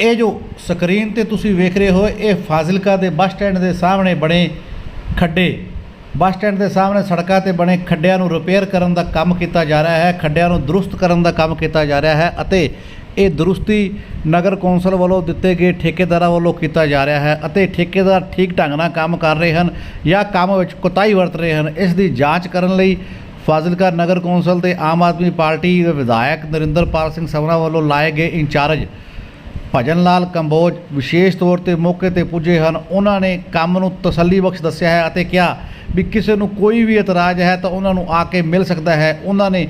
ਇਹ ਜੋ ਸਕਰੀਨ ਤੇ ਤੁਸੀਂ ਵੇਖ ਰਹੇ ਹੋ, ਇਹ ਫਾਜ਼ਿਲਕਾ ਦੇ ਬੱਸ ਸਟੈਂਡ ਦੇ ਸਾਹਮਣੇ ਬਣੇ ਖੱਡੇ। ਬੱਸ ਸਟੈਂਡ ਦੇ ਸਾਹਮਣੇ ਸੜਕਾਂ ਤੇ ਬਣੇ ਖੱਡਿਆਂ ਨੂੰ ਰਿਪੇਅਰ ਕਰਨ ਦਾ ਕੰਮ ਕੀਤਾ ਜਾ ਰਿਹਾ ਹੈ, ਖੱਡਿਆਂ ਨੂੰ ਦਰੁਸਤ ਕਰਨ ਦਾ ਕੰਮ ਕੀਤਾ ਜਾ ਰਿਹਾ ਹੈ ਅਤੇ ਇਹ ਦਰੁਸਤੀ ਨਗਰ ਕੌਂਸਲ ਵੱਲੋਂ ਦਿੱਤੇ ਗਏ ਠੇਕੇਦਾਰਾਂ ਵੱਲੋਂ ਕੀਤਾ ਜਾ ਰਿਹਾ ਹੈ ਅਤੇ ਠੇਕੇਦਾਰ ਠੀਕ ਢੰਗ ਨਾਲ ਕੰਮ ਕਰ ਰਹੇ ਹਨ ਜਾਂ ਕੰਮ ਵਿੱਚ ਕੁਤਾਈ ਵਰਤ ਰਹੇ ਹਨ। ਇਸ ਦੀ ਜਾਂਚ ਕਰਨ ਲਈ ਫਾਜ਼ਿਲਕਾ ਨਗਰ ਕੌਂਸਲ ਤੇ ਆਮ ਆਦਮੀ ਪਾਰਟੀ ਦੇ ਵਿਧਾਇਕ ਨਰਿੰਦਰਪਾਲ ਸਿੰਘ ਸਵਰਾ ਵੱਲੋਂ ਲਾਏ ਗਏ ਇੰਚਾਰਜ ਭਜਨ ਲਾਲ ਕੰਬੋਜ ਵਿਸ਼ੇਸ਼ ਤੌਰ ਤੇ ਮੌਕੇ ਤੇ ਪੁੱਜੇ ਹਨ। ਉਹਨਾਂ ਨੇ ਕੰਮ ਨੂੰ ਤਸੱਲੀ ਬਖਸ਼ ਦੱਸਿਆ ਹੈ ਅਤੇ ਕਿਹਾ ਵੀ ਕਿਸੇ ਨੂੰ ਕੋਈ ਵੀ ਇਤਰਾਜ਼ ਹੈ ਤਾਂ ਉਹਨਾਂ ਨੂੰ ਆ ਕੇ ਮਿਲ ਸਕਦਾ ਹੈ। ਉਹਨਾਂ ਨੇ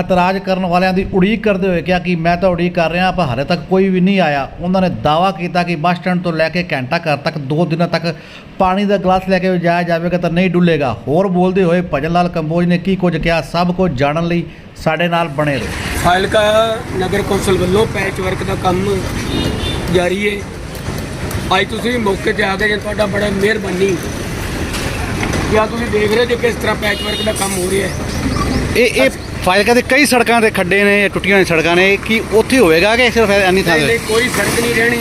ਇਤਰਾਜ਼ ਕਰਨ ਵਾਲਿਆਂ ਦੀ ਉਡੀਕ ਕਰਦੇ ਹੋਏ ਕਿਹਾ ਕਿ ਮੈਂ ਤਾਂ ਉਡੀਕ ਕਰ ਰਿਹਾ ਪਰ ਹਾਲੇ ਤੱਕ ਕੋਈ ਵੀ ਨਹੀਂ ਆਇਆ। ਉਹਨਾਂ ਨੇ ਦਾਅਵਾ ਕੀਤਾ ਕਿ ਬੱਸ ਸਟੈਂਡ ਤੋਂ ਲੈ ਕੇ ਘੰਟਾ ਘਰ ਤੱਕ ਦੋ ਦਿਨਾਂ ਤੱਕ ਪਾਣੀ ਦਾ ਗਲਾਸ ਲੈ ਕੇ ਜਾਇਆ ਜਾਵੇਗਾ ਤਾਂ ਨਹੀਂ ਡੁੱਲੇਗਾ। ਹੋਰ ਬੋਲਦੇ ਹੋਏ ਭਜਨ ਲਾਲ ਕੰਬੋਜ ਨੇ ਕੀ ਕੁਝ ਕਿਹਾ? ਸਭ ਕੁਝ ਜਾਣਨ ਲਈ ਸਾਡੇ ਨਾਲ ਬਣੇ ਰਹੋ। ਫਾਇਲਕਾ ਨਗਰ ਕੌਂਸਲ ਵੱਲੋਂ ਪੈਚ ਵਰਕ ਦਾ ਕੰਮ ਜਾਰੀ ਹੈ। ਅੱਜ ਤੁਸੀਂ ਮੌਕੇ ਤੇ ਆ ਗਏ ਜੇ ਤੁਹਾਡਾ ਬੜਾ ਮਿਹਰਬਾਨੀ। ਜਾਂ ਤੁਸੀਂ ਦੇਖ ਰਹੇ ਜੇ ਕਿਸ ਤਰ੍ਹਾਂ ਪੈਚ ਵਰਕ ਦਾ ਕੰਮ ਹੋ ਰਿਹਾ ਹੈ। ਇਹ ਇਹ ਫਾਜ਼ਿਲਕਾ ਦੇ ਕਈ ਸੜਕਾਂ ਦੇ ਖੱਡੇ ਨੇ ਟੁੱਟੀਆਂ ਹੋਈਆਂ ਸੜਕਾਂ ਨੇ ਕੀ ਉੱਥੇ ਹੋਵੇਗਾ ਕਿ ਸਿਰਫ ਇੰਨੀ ਥਾਂ ਤੇ? ਕੋਈ ਸੜਕ ਨਹੀਂ ਰਹਿਣੀ।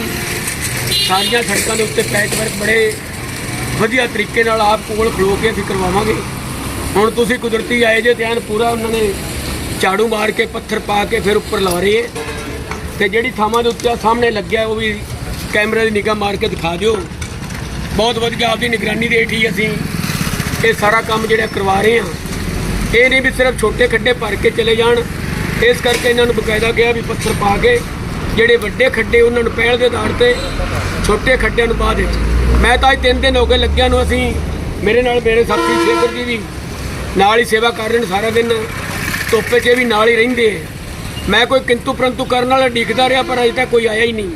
ਸਾਰੀਆਂ ਸੜਕਾਂ ਦੇ ਉੱਤੇ ਪੈਚ ਵਰਕ ਬੜੇ ਵਧੀਆ ਤਰੀਕੇ ਨਾਲ ਆਪ ਕੋਲ ਖਲੋ ਕੇ ਅਸੀਂ ਕਰਵਾਵਾਂਗੇ। ਹੁਣ ਤੁਸੀਂ ਕੁਦਰਤੀ ਆਏ ਜੇ ਧਿਆਨ ਪੂਰਾ ਉਹਨਾਂ ਨੇ ਝਾੜੂ ਮਾਰ ਕੇ, ਪੱਥਰ ਪਾ ਕੇ ਫਿਰ ਉੱਪਰ ਲਾ ਰਹੇ ਹੈ। ਤੇ ਜਿਹੜੀ ਥਾਵਾਂ ਦੇ ਉੱਤੇ ਸਾਹਮਣੇ ਲੱਗਿਆ, ਉਹ ਵੀ ਕੈਮਰੇ ਦੀ ਨਿਗਾਹ ਮਾਰ ਕੇ ਦਿਖਾ ਦਿਓ। ਬਹੁਤ ਵਧੀਆ ਆਪਦੀ ਨਿਗਰਾਨੀ ਦੇ ਹੇਠ ਹੀ ਅਸੀਂ ਇਹ ਸਾਰਾ ਕੰਮ ਜਿਹੜਾ ਕਰਵਾ ਰਹੇ ਹਾਂ। ਇਹ ਨਹੀਂ ਵੀ ਸਿਰਫ ਛੋਟੇ ਖੱਡੇ ਭਰ ਕੇ ਚਲੇ ਜਾਣ। ਇਸ ਕਰਕੇ ਇਹਨਾਂ ਨੂੰ ਬਕਾਇਦਾ ਗਿਆ ਵੀ ਪੱਥਰ ਪਾ ਕੇ, ਜਿਹੜੇ ਵੱਡੇ ਖੱਡੇ ਉਹਨਾਂ ਨੂੰ ਪਹਿਲ ਦੇ ਆਧਾਰ ਤੇ, ਛੋਟੇ ਖੱਡਿਆਂ ਨੂੰ ਬਾਅਦ ਦੇ ਮੈਂ ਤਾਂ ਅੱਜ ਤਿੰਨ ਦਿਨ ਹੋ ਗਏ ਲੱਗਿਆ ਨੂੰ ਅਸੀਂ, ਮੇਰੇ ਨਾਲ ਮੇਰੇ ਸਾਥੀ ਸ਼ੇਖਰ ਜੀ ਵੀ ਨਾਲ ਹੀ ਸੇਵਾ ਕਰ ਰਹੇ ਨੇ ਸਾਰਾ ਦਿਨ। ਧੁੱਪੇ 'ਚ ਵੀ ਨਾਲ ਹੀ ਰਹਿੰਦੇ ਹੈ। ਮੈਂ ਕੋਈ ਕਿੰਤੂ ਪਰੰਤੂ ਕਰਨ ਵਾਲਾ ਡਿੱਗਦਾ ਰਿਹਾ ਪਰ ਅਜੇ ਤੱਕ ਕੋਈ ਆਇਆ ਹੀ ਨਹੀਂ।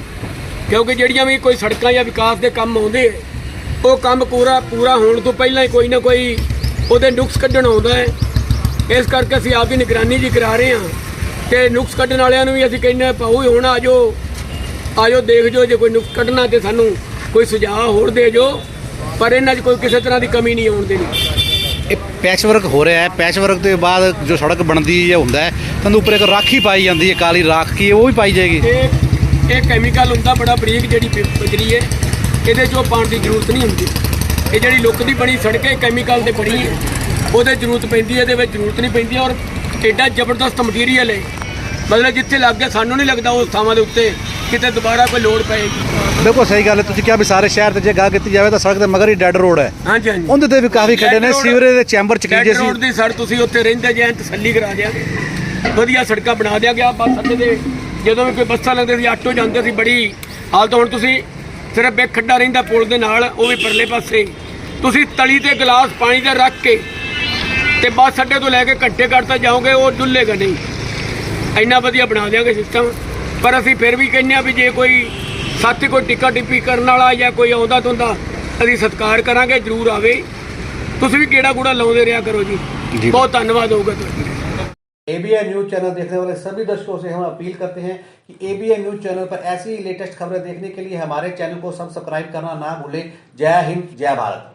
ਕਿਉਂਕਿ ਜਿਹੜੀਆਂ ਵੀ ਕੋਈ ਸੜਕਾਂ ਜਾਂ ਵਿਕਾਸ ਦੇ ਕੰਮ ਆਉਂਦੇ ਹੈ, ਉਹ ਕੰਮ ਪੂਰਾ ਪੂਰਾ ਹੋਣ ਤੋਂ ਪਹਿਲਾਂ ਹੀ ਕੋਈ ਨਾ ਕੋਈ ਉਹਦੇ ਨੁਕਸ ਕੱਢਣ ਆਉਂਦਾ ਹੈ। ਇਸ ਕਰਕੇ ਅਸੀਂ ਆਪਦੀ ਨਿਗਰਾਨੀ ਜੀ ਕਰਾ ਰਹੇ ਹਾਂ ਤੇ ਨੁਕਸ ਕੱਢਣ ਵਾਲਿਆਂ ਨੂੰ ਵੀ ਅਸੀਂ ਕਹਿੰਦੇ ਹਾਂ ਪਾਉ ਹੁਣ ਆਜੋ ਆਜੋ ਦੇਖ ਜੋ ਜੇ ਕੋਈ ਨੁਕਸ ਕੱਢਣਾ ਤੇ ਸਾਨੂੰ ਕੋਈ ਸੁਝਾਅ ਹੋਰ ਦੇ ਜੋ ਪਰ ਇਹਨਾਂ 'ਚ ਕੋਈ ਕਿਸੇ ਤਰ੍ਹਾਂ ਦੀ ਕਮੀ ਨਹੀਂ ਆਉਣ ਦੇਣੀ। ਇਹ ਪੈਚ ਵਰਕ ਹੋ ਰਿਹਾ ਹੈ। ਪੈਚ ਵਰਕ ਦੇ ਬਾਅਦ ਜੋ ਸੜਕ ਬਣਦੀ ਹੈ ਹੁੰਦਾ ਹੈ ਤਾਂ ਉੱਪਰ ਇੱਕ ਰਾਖੀ ਪਾਈ ਜਾਂਦੀ ਹੈ, ਕਾਲੀ ਰਾਖ ਕੀ ਉਹ ਵੀ ਪਾਈ ਜਾਏਗੀ। ਇਹ ਇਹ ਕੈਮੀਕਲ ਹੁੰਦਾ, ਬੜਾ ਬਰੀਕ ਜਿਹੜੀ ਪ- ਹੈ। ਇਹਦੇ 'ਚੋਂ ਪਾਉਣ ਦੀ ਜ਼ਰੂਰਤ ਨਹੀਂ ਹੁੰਦੀ। ਇਹ ਜਿਹੜੀ ਲੁੱਕ ਦੀ ਬਣੀ ਸੜਕ ਹੈ ਕੈਮੀਕਲ ਤੇ ਬਣੀ ਹੈ। ਉਹਦੇ ਜ਼ਰੂਰਤ ਪੈਂਦੀ ਹੈ, ਇਹਦੇ ਵਿੱਚ ਜ਼ਰੂਰਤ ਨਹੀਂ ਪੈਂਦੀ ਔਰ ਐਡਾ ਜ਼ਬਰਦਸਤ ਮਟੀਰੀਅਲ ਹੈ ਮਤਲਬ ਜਿੱਥੇ ਲੱਗ ਗਿਆ, ਸਾਨੂੰ ਨਹੀਂ ਲੱਗਦਾ ਉਸ ਥਾਵਾਂ ਦੇ ਉੱਤੇ। ਕਿਤੇ ਦੁਬਾਰਾ ਕੋਈ ਲੋੜ ਪਏਗੀ? ਬਿਲਕੁਲ ਸਹੀ ਗੱਲ ਹੈ ਤੁਸੀਂ ਕਿਹਾ ਵੀ ਸਾਰੇ ਸ਼ਹਿਰ ਤੇ ਜੇ ਗੱਲ ਕੀਤੀ ਜਾਵੇ ਤਾਂ ਸੜਕ ਦੇ ਮਗਰ ਹੀ ਡੈੱਡ ਰੋਡ ਹੈ। ਹਾਂਜੀ ਹਾਂਜੀ। ਉਹਦੇ ਤੇ ਵੀ ਕਾਫੀ ਖੱਡੇ ਨੇ ਸੀਵਰੇਜ ਦੇ ਚੈਂਬਰ ਚ ਕੀਜੇ ਡੈਡ ਰੋਡ ਸੀ ਦੀ ਸੜਕ ਤੁਸੀਂ ਉੱਥੇ ਰਹਿੰਦੇ ਜੇ ਐਨ ਤਸੱਲੀ ਕਰਾ ਦਿਆਂਗੇ ਵਧੀਆ ਸੜਕਾਂ ਬਣਾ ਦਿਆ ਗਿਆ ਬੱਸ ਅੱਡੇ ਦੇ ਜਦੋਂ ਵੀ ਕੋਈ ਬੱਸਾਂ ਲੱਗਦੇ ਸੀ ਆਟੋ ਜਾਂਦੇ ਸੀ ਬੜੀ ਹਾਲਤ। ਹੁਣ ਤੁਸੀਂ ਸਿਰਫ ਇੱਕ ਖੱਡਾ ਰਹਿੰਦਾ ਪੁਲ ਦੇ ਨਾਲ ਉਹ ਵੀ ਪਰਲੇ ਪਾਸੇ। ਤੁਸੀਂ ਤਲੀ ਤੇ ਗਲਾਸ ਪਾਣੀ ਦੇ ਰੱਖ ਕੇ ਤੇ ਬੱਸ ਅੱਡੇ ਤੋਂ ਲੈ ਕੇ ਘੰਟੇ ਘੱਟ ਤੱਕ ਜਾਓਗੇ ਉਹ ਡੁੱਲੇਗਾ ਨਹੀਂ। ਇੰਨਾ ਵਧੀਆ ਬਣਾ ਦਿਆਂਗੇ ਸਿਸਟਮ ਪਰ ਅਸੀਂ ਫਿਰ ਵੀ ਕਹਿੰਦੇ ਆ ਵੀ ਜੇ ਕੋਈ ਸਾਥੀ ਕੋਈ ਟਿੱਕਾ ਟਿੱਪੀ ਕਰਨ ਵਾਲਾ ਜਾਂ ਕੋਈ ਆਉਂਦਾ ਤੁੰਦਾ ਅਸੀਂ ਸਤਿਕਾਰ ਕਰਾਂਗੇ ਜਰੂਰ ਆਵੇ ਤੁਸੀਂ ਵੀ ਕਿਹੜਾ ਕੂੜਾ ਲਾਉਂਦੇ ਰਿਹਾ ਕਰੋ ਜੀ ਜੀ। ਬਹੁਤ ਧੰਨਵਾਦ ਹੋਊਗਾ ਤੁਹਾਡਾ एबीएन न्यूज चैनल देखने वाले सभी दर्शकों से हम अपील करते हैं कि एबीएन न्यूज चैनल पर ऐसी ही लेटेस्ट खबरें देखने के लिए हमारे चैनल को सब्सक्राइब करना ना भूलें जय हिंद जय भारत